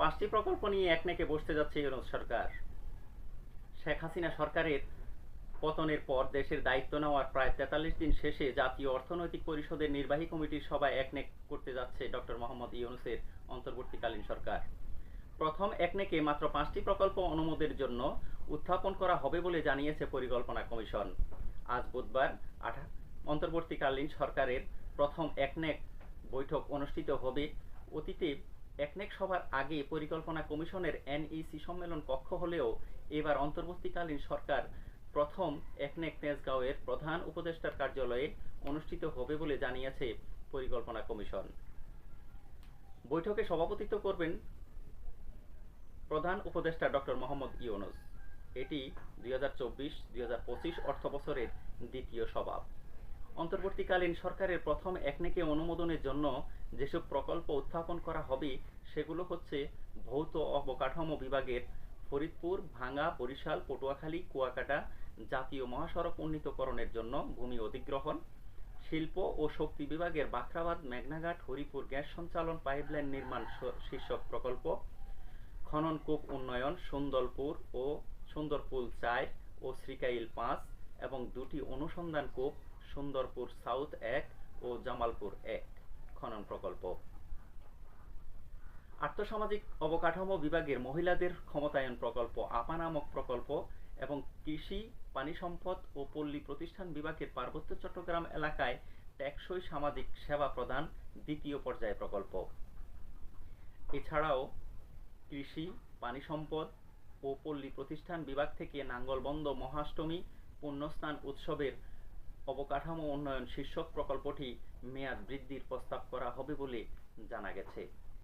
পাঁচটি প্রকল্প নিয়ে একনেকে বসতে যাচ্ছে ইউনুস সরকার। শেখ হাসিনা সরকারের পতনের পর দেশের দায়িত্ব নেওয়ার প্রায় তেতাল্লিশ দিন শেষে জাতীয় অর্থনৈতিক পরিষদের নির্বাহী কমিটির সভায় একনেক করতে যাচ্ছে ডক্টর মোহাম্মদ ইউনুসের অন্তর্বর্তীকালীন সরকার। প্রথম একনেকে মাত্র পাঁচটি প্রকল্প অনুমোদের জন্য উত্থাপন করা হবে বলে জানিয়েছে পরিকল্পনা কমিশন। আজ বুধবার আঠা অন্তর্বর্তীকালীন সরকারের প্রথম একনেক বৈঠক অনুষ্ঠিত হবে। অতীতে একনেক সভার আগে পরিকল্পনা কমিশনের এনইসি সম্মেলন কক্ষ হলেও এবার অন্তর্বর্তীকালীন সরকার প্রথম একনেক তেজগাঁওয়ের প্রধান উপদেষ্টার কার্যালয়ে অনুষ্ঠিত হবে বলে জানিয়েছে পরিকল্পনা কমিশন। বৈঠকে সভাপতিত্ব করবেন প্রধান উপদেষ্টা ডক্টর মোহাম্মদ ইউনুস। এটি দুই হাজার চব্বিশ, দুই হাজার পঁচিশ অর্থ বছরের দ্বিতীয় সভা। অন্তর্বর্তীকালীন সরকারের প্রথম একনেকে অনুমোদনের জন্য যেসব প্রকল্প উত্থাপন করা হবে সেগুলো হচ্ছে ভৌত অবকাঠামো বিভাগের ফরিদপুর, ভাঙ্গা, বরিশাল, পটুয়াখালী, কুয়াকাটা জাতীয় মহাসড়ক উন্নীতকরণের জন্য ভূমি অধিগ্রহণ, শিল্প ও শক্তি বিভাগের বাখরাবাদ, মেঘনাঘাট, হরিপুর গ্যাস সঞ্চালন পাইপলাইন নির্মাণ শীর্ষক প্রকল্প, খনন কূপ উন্নয়ন, সুন্দরপুর ও সুন্দরপুল চার ও শ্রীকাইল পাঁচ এবং দুটি অনুসন্ধান কূপ সুন্দরপুর সাউথ এক ও জামালপুর এক খনন প্রকল্প। আর্থসামাজিক অবকাঠামো বিভাগের মহিলাদের ক্ষমতায়ন প্রকল্প, আপা নামক প্রকল্প এবং কৃষি, পানি সম্পদ ও পল্লী প্রতিষ্ঠান বিভাগের পার্বত্য চট্টগ্রাম এলাকায় টেকসই সামাজিক সেবা প্রদান দ্বিতীয় পর্যায়ে প্রকল্প। এছাড়াও কৃষি, পানি সম্পদ ও পল্লী প্রতিষ্ঠান বিভাগ থেকে নাঙ্গলবন্দ মহাষ্টমী পুণ্যস্নান উৎসবের অবকাঠামো উন্নয়ন শীর্ষক প্রকল্পটি মেয়াদ বৃদ্ধির প্রস্তাব করা হবে বলে জানা গেছে।